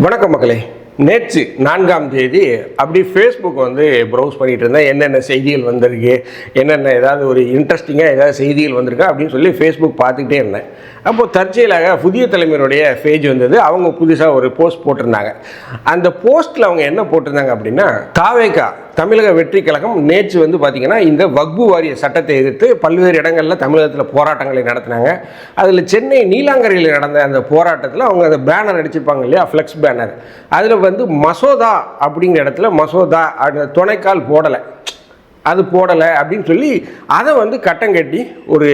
வணக்கம் மக்களே. நேற்று நான்காம் தேதி அப்படி ஃபேஸ்புக் வந்து ப்ரௌஸ் பண்ணிட்டு இருந்தேன். என்னென்ன செய்திகள் வந்திருக்கு என்னென்ன ஏதாவது ஒரு இன்ட்ரெஸ்டிங்காக ஏதாவது செய்திகள் வந்திருக்கா அப்படின்னு சொல்லி ஃபேஸ்புக் பார்த்துக்கிட்டே இருந்தேன். அப்போது தற்செயலாக புதிய தலைமையினுடைய பேஜ் வந்தது. அவங்க புதுசாக ஒரு போஸ்ட் போட்டிருந்தாங்க. அந்த போஸ்ட்டில் அவங்க என்ன போட்டிருந்தாங்க அப்படின்னா காவேக்கா தமிழக வெற்றி கழகம் நேற்று வந்து பார்த்திங்கன்னா இந்த வக்பு வாரிய சட்டத்தை எதிர்த்து பல்வேறு இடங்களில் தமிழகத்தில் போராட்டங்களை நடத்தினாங்க. அதில் சென்னை நீலாங்கரையில் நடந்த அந்த போராட்டத்தில் அவங்க அந்த பேனர் அடிச்சிருப்பாங்க இல்லையா? ஃப்ளெக்ஸ் பேனர் அதில் வந்து மசோதா அப்படிங்கிற இடத்துல மசோதா அந்த துணைக்கால் போடலை. அது போடலை அப்படின்னு சொல்லி அதை வந்து கட்டம் கட்டி ஒரு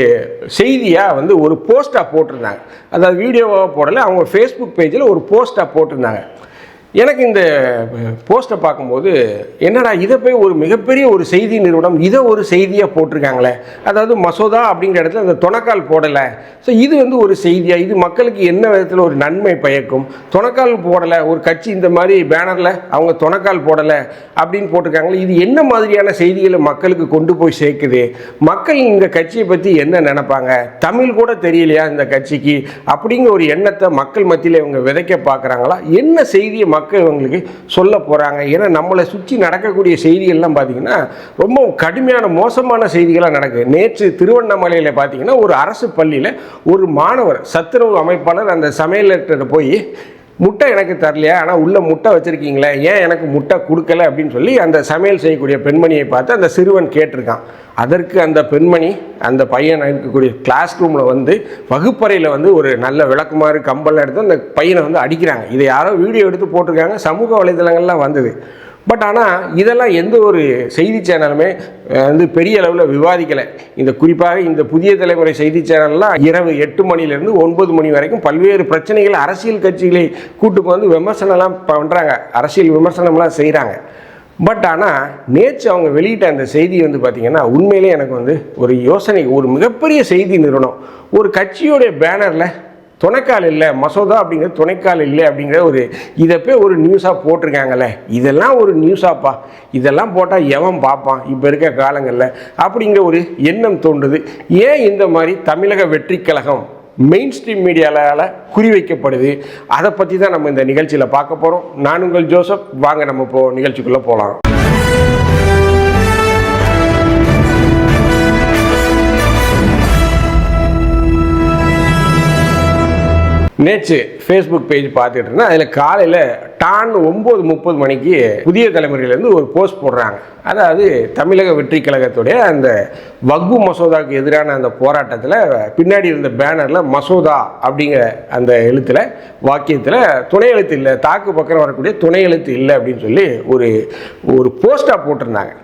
செய்தியாக வந்து ஒரு போஸ்ட்டாக போட்டிருந்தாங்க. அதாவது வீடியோவாக போடலை அவங்க ஃபேஸ்புக் பேஜில் ஒரு போஸ்ட்டாக போட்டிருந்தாங்க. எனக்கு இந்த போஸ்ட்டை பார்க்கும்போது என்னடா இதை போய் ஒரு மிகப்பெரிய ஒரு செய்தி நிறுவனம் இதை ஒரு செய்தியாக போட்டிருக்காங்களே? அதாவது மசோதா அப்படிங்கிற இடத்துல அந்த துணக்கால் போடலை. ஸோ இது வந்து ஒரு செய்தியாக இது மக்களுக்கு என்ன விதத்தில் ஒரு நன்மை பயக்கும்? துணக்கால் போடலை ஒரு கட்சி இந்த மாதிரி பேனரில் அவங்க துணக்கால் போடலை அப்படின்னு போட்டிருக்காங்களே இது என்ன மாதிரியான செய்திகளை மக்களுக்கு கொண்டு போய் சேர்க்குது? மக்கள் இந்த கட்சியை பற்றி என்ன நினைப்பாங்க? தமிழ் கூட தெரியலையா இந்த கட்சிக்கு? அப்படிங்கிற ஒரு எண்ணத்தை மக்கள் மத்தியில் இவங்க விதைக்க பார்க்குறாங்களா? என்ன செய்தியை மக்கள் இவங்களுக்கு சொல்ல போகிறாங்க ஏன்னா நம்மளை சுற்றி நடக்கக்கூடிய செய்திகள்லாம் பார்த்திங்கன்னா ரொம்ப கடுமையான மோசமான செய்திகளாக நடக்குது. நேற்று திருவண்ணாமலையில் பார்த்திங்கன்னா ஒரு அரசு பள்ளியில் ஒரு மாணவர் சத்துணவு அமைப்பாளர் அந்த சமையலர்கிட்ட போய் முட்டை எனக்கு தரலையா? ஆனால் உள்ள முட்டை வச்சுருக்கீங்களே ஏன் எனக்கு முட்டை கொடுக்கல அப்படின்னு சொல்லி அந்த சமையல் செய்யக்கூடிய பெண்மணியை பார்த்து அந்த சிறுவன் கேட்டிருக்கான். அதற்கு அந்த பெண்மணி அந்த பையன் இருக்கக்கூடிய கிளாஸ் ரூமில் வந்து வகுப்பறையில் வந்து ஒரு நல்ல விளக்குமாறு கம்பல் எடுத்து அந்த பையனை வந்து அடிக்கிறாங்க. இதை யாரோ வீடியோ எடுத்து போட்டிருக்காங்க. சமூக வலைதளங்கள்லாம் வந்தது. பட் ஆனால் இதெல்லாம் எந்த ஒரு செய்தி சேனலுமே வந்து பெரிய அளவில் விவாதிக்கலை. இந்த குறிப்பாக இந்த புதிய தலைமுறை செய்தி சேனல்லாம் இரவு எட்டு மணிலேருந்து ஒன்பது மணி வரைக்கும் பல்வேறு பிரச்சனைகள் அரசியல் கட்சிகளை கூட்டுக்கு வந்து விமர்சனம்லாம் பண்ணுறாங்க அரசியல் விமர்சனம்லாம் செய்கிறாங்க பட் ஆனால் நேற்று அவங்க வெளியிட்ட அந்த செய்தி வந்து பார்த்திங்கன்னா உண்மையிலே எனக்கு வந்து ஒரு யோசனை ஒரு மிகப்பெரிய செய்தி நிறுவனம். ஒரு கட்சியோடைய பேனரில் துணைக்கால் இல்லை மசோதா அப்படிங்கிற துணைக்கால் இல்லை அப்படிங்கிற ஒரு இதை போய் ஒரு நியூஸாக போட்டிருக்காங்கல்ல இதெல்லாம் ஒரு நியூஸாப்பா இதெல்லாம் போட்டால் எவன் பார்ப்பான்? இப்போ இருக்க காலங்களில். அப்படிங்கிற ஒரு எண்ணம் தோன்றுது. ஏன் இந்த மாதிரி தமிழக வெற்றி கழகம் மெயின் ஸ்ட்ரீம் மீடியாவால் குறிவைக்கப்படுது அதை பற்றி தான் நம்ம இந்த நிகழ்ச்சியில் பார்க்க போகிறோம் நான் உங்கள் ஜோசப். வாங்க நம்ம இப்போ நிகழ்ச்சிக்குள்ளே போகலாம் நேற்று ஃபேஸ்புக் பேஜ் பார்த்துட்டு இருந்தேன். அதில் காலையில் டான் ஒம்பது முப்பது மணிக்கு புதிய தலைமுறையிலேருந்து ஒரு போஸ்ட் போடுறாங்க. அதாவது தமிழக வெற்றி கழகத்துடைய அந்த வக்பு மசோதாவுக்கு எதிரான அந்த போராட்டத்தில் பின்னாடி இருந்த பேனரில் மசோதா அப்படிங்கிற அந்த எழுத்தில் வாக்கியத்தில் துணை எழுத்து இல்லை தாக்கு பக்கம் வரக்கூடிய துணை எழுத்து இல்லை அப்படின்னு சொல்லி ஒரு ஒரு போஸ்ட்டாக போட்டிருந்தாங்க.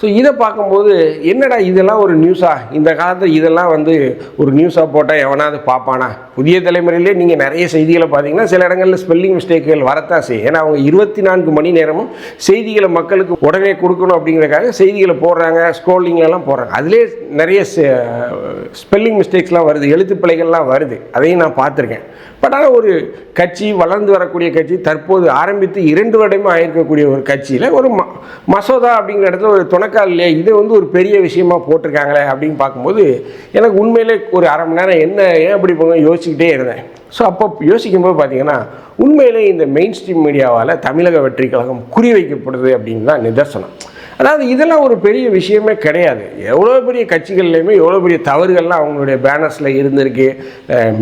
ஸோ இதை பார்க்கும்போது என்னடா இதெல்லாம் ஒரு நியூஸா இந்த காலத்தில் இதெல்லாம் வந்து ஒரு நியூஸாக போட்டால் எவனாவது பார்ப்பானா? புதிய தலைமுறையிலே நீங்கள் நிறைய செய்திகளை பார்த்தீங்கன்னா சில இடங்களில் ஸ்பெல்லிங் மிஸ்டேக்குகள் வரத்தான் செய்யும். ஏன்னா அவங்க இருபத்தி நான்கு மணி நேரமும் செய்திகளை மக்களுக்கு உடனே கொடுக்கணும் அப்படிங்கிறதுக்காக செய்திகளை போடுறாங்க ஸ்க்ரோலிங்லாம் போடுறாங்க. அதிலே நிறைய ஸ்பெல்லிங் மிஸ்டேக்ஸ்லாம் வருது எழுத்துப்பிழைகள்லாம் வருது. அதையும் நான் பார்த்துருக்கேன். பட் ஆனால் ஒரு கட்சி வளர்ந்து வரக்கூடிய கட்சி தற்போது ஆரம்பித்து இரண்டு வருடமாக ஆயிருக்கக்கூடிய ஒரு கட்சியில் ஒரு ம மசோதா அப்படிங்கிற இடத்துல ஒரு துணை துணைக்கால் இல்லையா? இது வந்து ஒரு பெரிய விஷயமா போட்டிருக்காங்களே அப்படின்னு பார்க்கும்போது எனக்கு உண்மையிலே ஒரு அரை மணி நேரம் என்ன ஏன் அப்படி போங்க யோசிச்சுக்கிட்டே இருந்தேன். ஸோ அப்போ யோசிக்கும்போது பார்த்தீங்கன்னா உண்மையிலே இந்த மெயின் ஸ்ட்ரீம் மீடியாவால் தமிழக வெற்றி கழகம் குறிவைக்கப்படுது அப்படின்னு தான் நிதர்சனம். அதாவது இதெல்லாம் ஒரு பெரிய விஷயமே கிடையாது. எவ்வளோ பெரிய கட்சிகள்லையுமே எவ்வளோ பெரிய தவறுகள்லாம் அவங்களுடைய பேனர்ஸில் இருந்திருக்கு.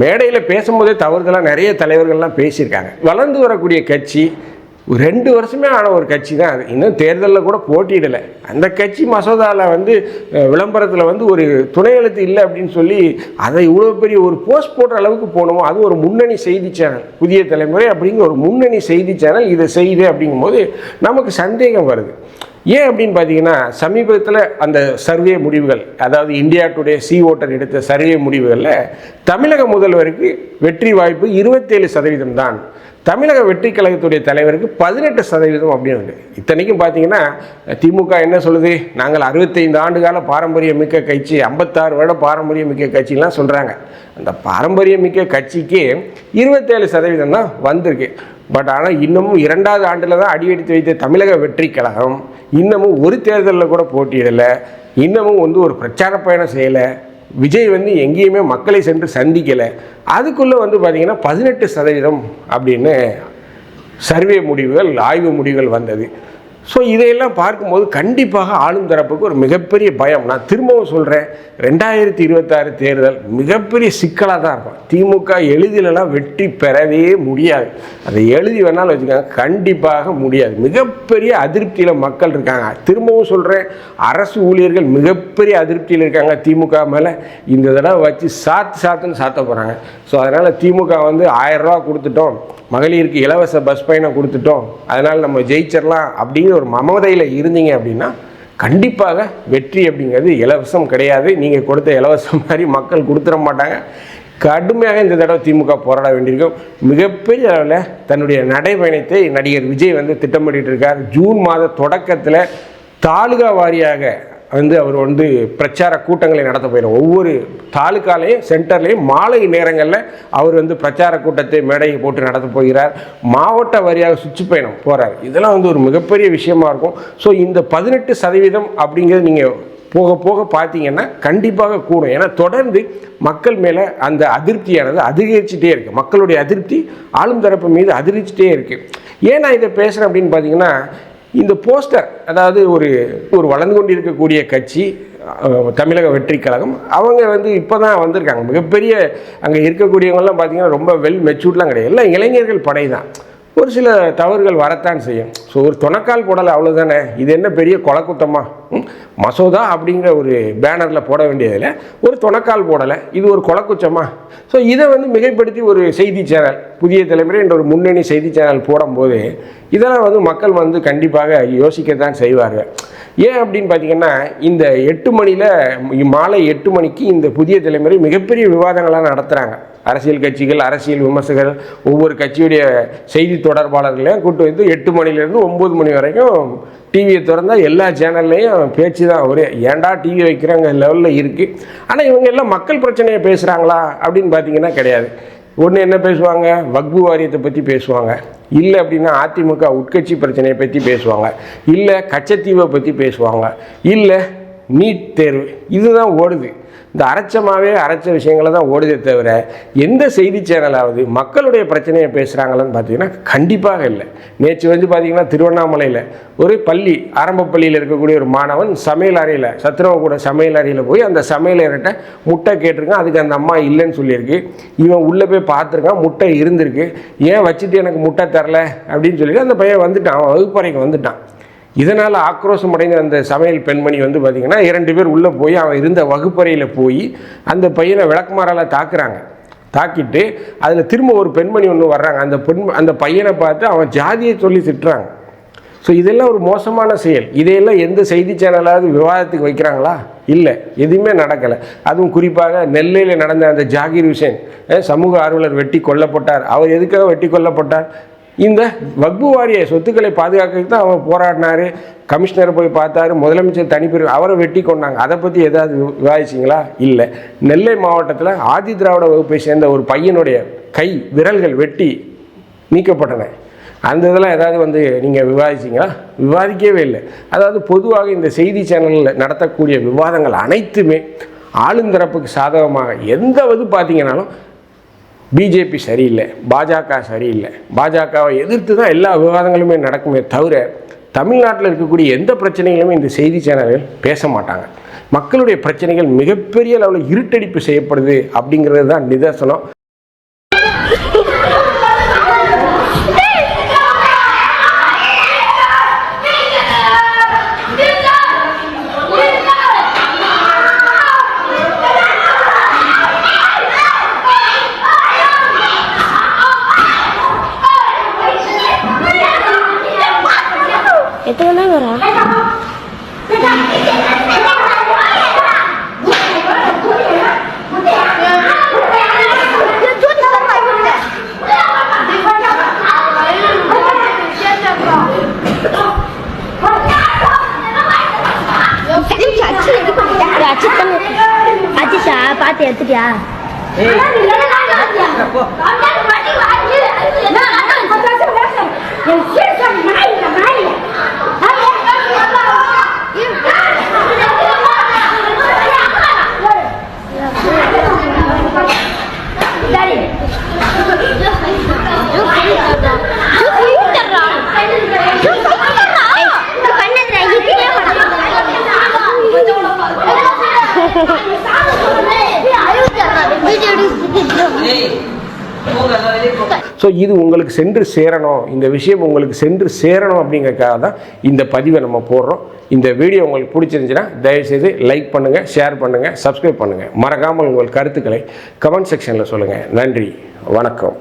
மேடையில் பேசும்போதே தவறுதெல்லாம் நிறைய தலைவர்கள்லாம் பேசியிருக்காங்க. வளர்ந்து வரக்கூடிய கட்சி ரெண்டு வருஷமே ஆன ஒரு கட்சி தான் அது. இன்னும் தேர்தலில் கூட போட்டியிடலை. அந்த கட்சி மசோதாவில் வந்து விளம்பரத்தில் வந்து ஒரு துணை எழுத்து இல்லை அப்படின்னு சொல்லி அதை இவ்வளோ பெரிய ஒரு போஸ்ட் போடுற அளவுக்கு போனோமோ அது ஒரு முன்னணி செய்தி சேனல் புதிய தலைமுறை அப்படிங்கிற ஒரு முன்னணி செய்தி சேனல் இதை செய்யுது அப்படிங்கும்போது நமக்கு சந்தேகம் வருது. ஏன் அப்படின்னு பார்த்தீங்கன்னா சமீபத்தில் அந்த சர்வே முடிவுகள் அதாவது இந்தியா டுடே சி ஓட்டர் எடுத்த சர்வே முடிவுகளில் தமிழக முதல்வருக்கு வெற்றி வாய்ப்பு இருபத்தேழு சதவீதம் தான் தமிழக வெற்றி கழகத்துடைய தலைவருக்கு பதினெட்டு சதவீதம் அப்படின்னு இருக்கு. இத்தனைக்கும் பார்த்தீங்கன்னா திமுக என்ன சொல்லுது? நாங்கள் அறுபத்தைந்து ஆண்டு கால பாரம்பரிய மிக்க கட்சி ஐம்பத்தாறு வருட பாரம்பரிய மிக்க கட்சிலாம் சொல்கிறாங்க அந்த பாரம்பரிய மிக்க கட்சிக்கு இருபத்தேழு சதவீதம் தான் வந்திருக்கு. பட் ஆனால் இன்னமும் இரண்டாவது ஆண்டில் தான் அடியெடுத்து வைத்த தமிழக வெற்றி கழகம் இன்னமும் ஒரு தேர்தலில் கூட போட்டியிடலை. இன்னமும் வந்து ஒரு பிரச்சார பயணம் செய்யலை. விஜய் வந்து எங்கேயுமே மக்களை சென்று சந்திக்கலை. அதுக்குள்ளே வந்து பார்த்திங்கன்னா பதினெட்டு சதவீதம் அப்படின்னு சர்வே முடிவுகள் ஆய்வு முடிவுகள் வந்தது. ஸோ இதையெல்லாம் பார்க்கும்போது கண்டிப்பாக ஆளும் தரப்புக்கு ஒரு மிகப்பெரிய பயம். நான் திரும்பவும் சொல்கிறேன் ரெண்டாயிரத்தி இருபத்தாறு தேர்தல் மிகப்பெரிய சிக்கலாக தான் இருக்கும். திமுக எளிதிலலாம் வெற்றி பெறவே முடியாது. அதை எழுதி வேணாலும் வச்சுக்கோங்க கண்டிப்பாக முடியாது. மிகப்பெரிய அதிருப்தியில் மக்கள் இருக்காங்க. திரும்பவும் சொல்கிறேன் அரசு ஊழியர்கள் மிகப்பெரிய அதிருப்தியில் இருக்காங்க திமுக மேலே. இந்த தடவை வச்சு சாத்து சாத்துன்னு சாத்த போகிறாங்க ஸோ அதனால் திமுக வந்து ஆயிரம் ரூபா கொடுத்துட்டோம். மகளிருக்கு இலவச பஸ் பயணம் கொடுத்துட்டோம். அதனால் நம்ம ஜெயிச்சிடலாம் அப்படிங்கிற ஒரு மமதையில் இருந்தீங்க அப்படின்னா கண்டிப்பாக வெற்றி அப்படிங்கிறது இலவசம் கிடையாது. நீங்கள் கொடுத்த இலவசம் மாதிரி மக்கள் கொடுத்துட மாட்டாங்க. கடுமையாக இந்த தடவை திமுக போராட வேண்டியிருக்கும். மிகப்பெரிய அளவில் தன்னுடைய நடைபயணத்தை நடிகர் விஜய் வந்து திட்டமிட்டு இருக்கார் ஜூன் மாத தொடக்கத்தில் தாலுகா வாரியாக வந்து அவர் வந்து பிரச்சார கூட்டங்களை நடத்த போயிடும். ஒவ்வொரு தாலுக்காலையும் சென்டர்லேயும் மாலை நேரங்களில் அவர் வந்து பிரச்சார கூட்டத்தை மேடையை போட்டு நடத்த போகிறார். மாவட்ட வாரியாக சுற்று பயணம் போகிறார் இதெல்லாம் வந்து ஒரு மிகப்பெரிய விஷயமா இருக்கும். ஸோ இந்த பதினெட்டு சதவீதம் அப்படிங்கிறது நீங்கள் போக போக பார்த்தீங்கன்னா கண்டிப்பாக கூடும். ஏன்னா தொடர்ந்து மக்கள் மேலே அந்த அதிருப்தியானது அதிகரிச்சுட்டே இருக்குது மக்களுடைய அதிருப்தி ஆளும் தரப்பு மீது அதிகரிச்சுட்டே இருக்குது ஏன் நான் இதை பேசுகிறேன் அப்படின்னு பார்த்தீங்கன்னா இந்த போஸ்டர் அதாவது ஒரு ஒரு வளர்ந்து கொண்டிருக்கக்கூடிய கட்சி தமிழக வெற்றி கழகம் அவங்க வந்து இப்போ தான் வந்திருக்காங்க. மிகப்பெரிய அங்கே இருக்கக்கூடியவங்கெல்லாம் பார்த்தீங்கன்னா ரொம்ப வெல் மெச்சூர்ட்லாம் கிடையாது. எல்லாம் இளைஞர்கள் படை தான். ஒரு சில தவறுகள் வரத்தான் செய்யும். ஸோ ஒரு துணக்கால் போடலை அவ்வளோதானே இது என்ன பெரிய கொலக்குத்தமாக மசோதா அப்படிங்கிற ஒரு பேனரில் போட வேண்டியதில் ஒரு துணக்கால் போடலை. இது ஒரு கொலக்குச்சமா? ஸோ இதை வந்து மிகைப்படுத்தி ஒரு செய்தி சேனல் புதிய தலைமுறை என்ற ஒரு முன்னணி செய்தி சேனல் போடும்போது இதெல்லாம் வந்து மக்கள் வந்து கண்டிப்பாக யோசிக்க தான் செய்வார்கள். ஏன் அப்படின்னு பார்த்தீங்கன்னா இந்த எட்டு மணியில் மாலை எட்டு மணிக்கு இந்த புதிய தலைமுறை மிகப்பெரிய விவாதங்களாக நடத்துகிறாங்க அரசியல் கட்சிகள் அரசியல் விமர்சகர்கள் ஒவ்வொரு கட்சியுடைய செய்தி தொடர்பாளர்களையும் கூட்டு வந்து எட்டு மணிலேருந்து ஒம்பது மணி வரைக்கும் டிவியை திறந்தால் எல்லா சேனல்லையும் பேச்சு தான் ஒரே. ஏன்டா டிவி வைக்கிறாங்க? லெவலில் இருக்குது ஆனால் இவங்க எல்லாம் மக்கள் பிரச்சனையை பேசுகிறாங்களா அப்படின்னு பார்த்தீங்கன்னா கிடையாது. ஒன்று என்ன பேசுவாங்க? வக்பு வாரியத்தை பற்றி பேசுவாங்க. இல்லை அப்படின்னா அதிமுக உட்கட்சி பிரச்சனையை பற்றி பேசுவாங்க. இல்லை கச்சத்தீவை பற்றி பேசுவாங்க. இல்லை நீட் தேர்வு. இதுதான் ஓடுது. இந்த அரைச்சமாகவே அரைச்ச விஷயங்களை தான் ஓடுதே தவிர எந்த செய்தி சேனலாவது மக்களுடைய பிரச்சனையை பேசுகிறாங்களான்னு பார்த்தீங்கன்னா கண்டிப்பாக இல்லை. நேற்று வந்து பார்த்திங்கன்னா திருவண்ணாமலையில் ஒரு பள்ளி ஆரம்ப பள்ளியில் இருக்கக்கூடிய ஒரு மாணவன் சமையல் அறையில் சத்துணவு கூட சமையல் அறையில் போய் அந்த சமையலர்கிட்ட முட்டை கேட்டிருக்கான். அதுக்கு அந்த அம்மா இல்லைன்னு சொல்லியிருக்கு. இவன் உள்ளே போய் பார்த்துருக்கான் முட்டை இருந்திருக்கு. ஏன் வச்சுட்டு எனக்கு முட்டை தரல? அப்படின்னு சொல்லிட்டு அந்த பையன் வந்துட்டான். அவன் வகுப்பறைக்கு வந்துட்டான். இதனால் ஆக்ரோஷம் அடைந்த அந்த சமையல் பெண்மணி வந்து பார்த்திங்கன்னா இரண்டு பேர் உள்ளே போய் அவன் இருந்த வகுப்பறையில் போய் அந்த பையனை விளக்குமாறால் தாக்குறாங்க. தாக்கிட்டு அதில் திரும்ப ஒரு பெண்மணி ஒன்று வர்றாங்க. அந்த பெண் அந்த பையனை பார்த்து அவன் ஜாதியை சொல்லி திட்டுறாங்க. ஸோ இதெல்லாம் ஒரு மோசமான செயல். இதையெல்லாம் எந்த செய்தி சேனலாவது விவாதத்துக்கு வைக்கிறாங்களா? இல்லை. எதுவுமே நடக்கலை. அதுவும் குறிப்பாக நெல்லையில் நடந்த அந்த ஜாகிர் ஹுசேன் சமூக ஆர்வலர் வெட்டி கொல்லப்பட்டார். அவர் எதுக்காக வெட்டி கொல்லப்பட்டார்? இந்த வக்பு வாரிய சொத்துக்களை பாதுகாக்கிறதுக்கு தான் அவர் போராடினாரு. கமிஷனரை போய் பார்த்தாரு. முதலமைச்சர் தனிப்பிரிவு அவரை வெட்டி கொண்டாங்க. அதை பற்றி ஏதாவது விவாதிச்சிங்களா? இல்லை. நெல்லை மாவட்டத்தில் ஆதி திராவிட வகுப்பை சேர்ந்த ஒரு பையனுடைய கை விரல்கள் வெட்டி நீக்கப்பட்டன. அந்த இதெல்லாம் ஏதாவது வந்து நீங்கள் விவாதிச்சிங்களா? விவாதிக்கவே இல்லை. அதாவது பொதுவாக இந்த செய்தி சேனலில் நடத்தக்கூடிய விவாதங்கள் அனைத்துமே ஆளுந்தரப்புக்கு சாதகமாக எந்த இது பார்த்தீங்கன்னாலும் பிஜேபி சரியில்லை பாஜக சரியில்லை. பாஜகவை எதிர்த்து தான் எல்லா விவாதங்களுமே நடக்குமே தவிர தமிழ்நாட்டில் இருக்கக்கூடிய எந்த பிரச்சனைகளுமே இந்த செய்தி சேனல்கள் பேச மாட்டாங்க. மக்களுடைய பிரச்சனைகள் மிகப்பெரிய அளவில் இருட்டடிப்பு செய்யப்படுது அப்படிங்கிறது தான் நிதர்சனம். அஜித் அஜிஷா பார்த்து எடுத்துட்டியா ஸோ இது உங்களுக்கு சென்று சேரணும். இந்த விஷயம் உங்களுக்கு சென்று சேரணும் அப்படிங்கிறக்காக தான் இந்த பதிவை நம்ம போடுறோம். இந்த வீடியோ உங்களுக்கு பிடிச்சிருந்துச்சுன்னா தயவுசெய்து லைக் பண்ணுங்கள் ஷேர் பண்ணுங்கள் சப்ஸ்கிரைப் பண்ணுங்கள் மறக்காமல் உங்கள் கருத்துக்களை கமெண்ட் செக்ஷனில் சொல்லுங்கள் நன்றி. வணக்கம்.